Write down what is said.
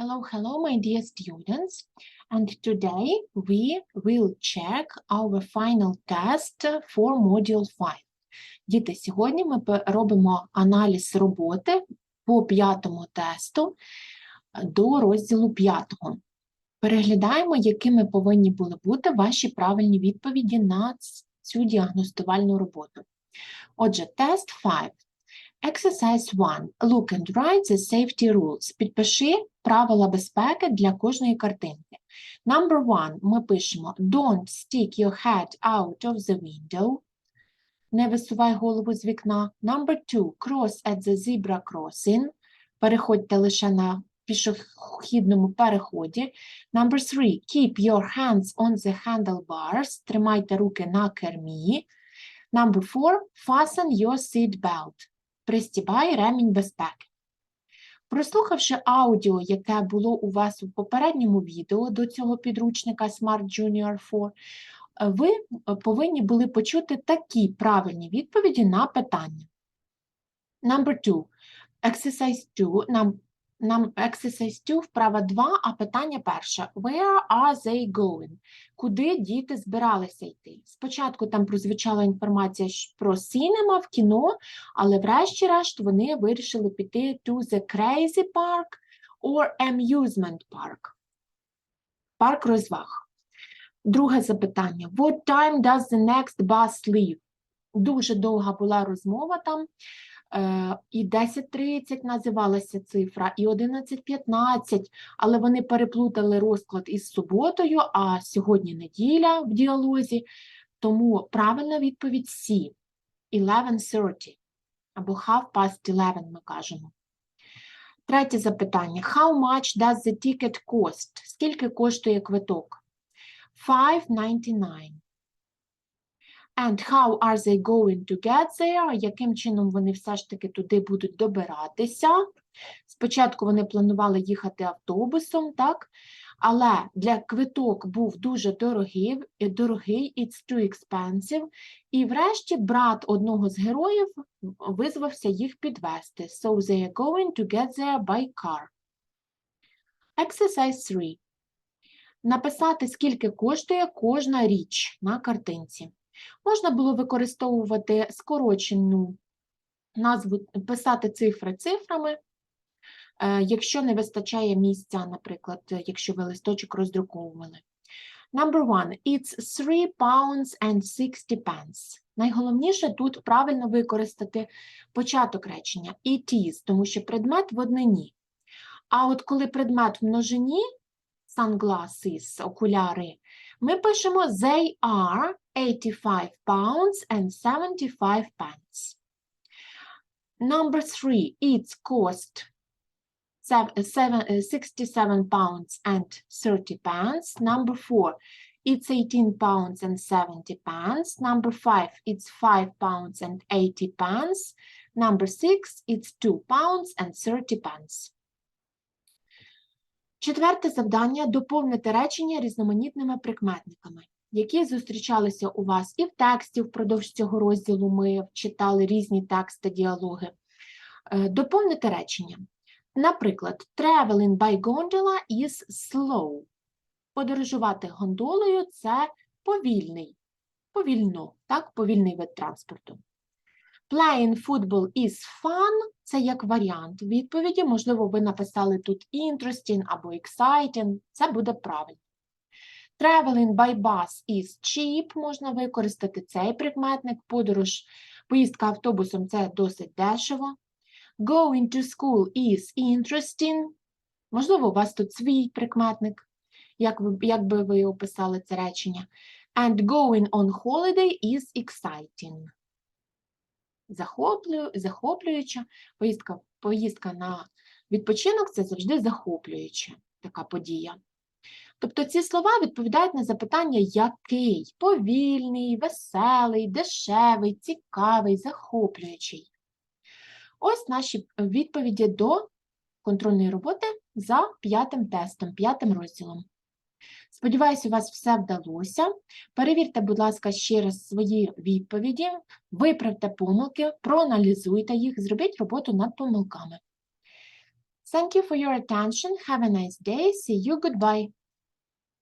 Hello, hello, my dear students. And today we will check our final test for Module 5. Діти, сьогодні ми робимо аналіз роботи по п'ятому тесту е, до розділу п'ятого. Переглядаємо, якими повинні були бути ваші правильні відповіді на цю діагностувальну роботу. Отже, тест 5. Exercise 1. Look and write the safety rules. Підпиши правила безпеки для кожної картинки. Number one. Ми пишемо Don't stick your head out of the window. Не висувай голову з вікна. Number two. Cross at the zebra crossing. Переходьте лише на пішохідному переході. Number three. Keep your hands on the handlebars. Тримайте руки на кермі. Number four. Fasten your seat belt пристібай ремінь безпеки. Прослухавши аудіо, яке було у вас у попередньому відео до цього підручника Smart Junior 4, е, ви е, повинні були почути такі правильні відповіді на питання. Number two. Exercise 2. Нам, нам exercise 2, вправа 2, а питання перше. Where are they going? Куди діти збиралися йти? Спочатку там прозвучала інформація про сінема в кіно, але врешті-решт вони вирішили піти to the crazy park or amusement park. Парк розваг. Друге запитання. What time does the next bus leave? Дуже довга була розмова там. Е, і 10.30 називалася цифра, і 11.15, але вони переплутали розклад із суботою, а сьогодні неділя в діалозі, тому правильна відповідь C. 11.30 або half past 11 ми кажемо. Третє запитання. How much does the ticket cost? Скільки коштує квиток? 5.99. And how are they going to get there? Яким чином вони все ж таки туди будуть добиратися? Спочатку вони планували їхати автобусом, так? Але для квиток був дуже дорогий, дорогий, it's too expensive. І врешті брат одного з героїв визвався їх підвести. So they are going to get there by car. Exercise 3. Написати, скільки коштує кожна річ на картинці. Можна було використовувати скорочену назву, писати цифри цифрами, е, якщо не вистачає місця, наприклад, якщо ви листочок роздруковували. Number one, it's 3 pounds and 60 pence. Найголовніше тут правильно використати початок речення it is, тому що предмет в однині. А от коли предмет в множині, sunglasses, окуляри, ми пишемо they are 85 pounds and 75 pence. Number three, its cost sev- uh, seven, uh, 67 pounds and 30 pence. Number four, it's 18 pounds and 70 pence. Number five, it's 5 pounds and 80 pence. Number six, it's 2 pounds and 30 pence. Четверте завдання доповнити речення різноманітними прикметниками, Які зустрічалися у вас і в тексті впродовж цього розділу. Ми читали різні тексти, діалоги. Е, Доповнити речення. Наприклад, traveling by gondola is slow. Подорожувати гондолою це повільний, повільно, так, повільний вид транспорту. Playing football is fun – це як варіант відповіді. Можливо, ви написали тут interesting або exciting. Це буде правильно. Traveling by bus is cheap. Можна використати цей прикметник. Подорож, поїздка автобусом – це досить дешево. Going to school is interesting. Можливо, у вас тут свій прикметник, як, як би ви описали це речення. And going on holiday is exciting. Захоплюю, захоплююча поїздка, поїздка на відпочинок це завжди захоплююча така подія. Тобто ці слова відповідають на запитання, який повільний, веселий, дешевий, цікавий, захоплюючий. Ось наші відповіді до контрольної роботи за п'ятим тестом, п'ятим розділом. Сподіваюся, у вас все вдалося. Перевірте, будь ласка, ще раз свої відповіді, виправте помилки, проаналізуйте їх, зробіть роботу над помилками. Thank you for your attention. Have a nice day. See you. Goodbye.